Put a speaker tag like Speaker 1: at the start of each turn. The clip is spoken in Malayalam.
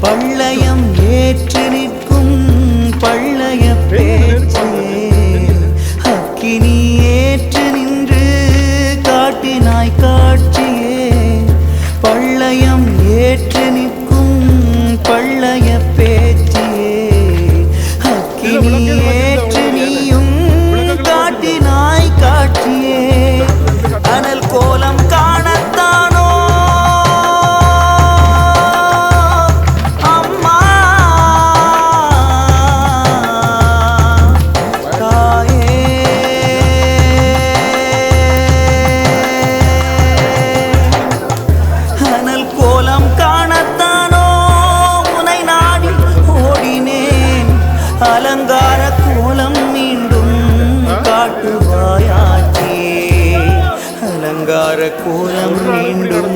Speaker 1: பள்ளயம் நேற்று അലങ്കാരക്കൂലം വീണ്ടും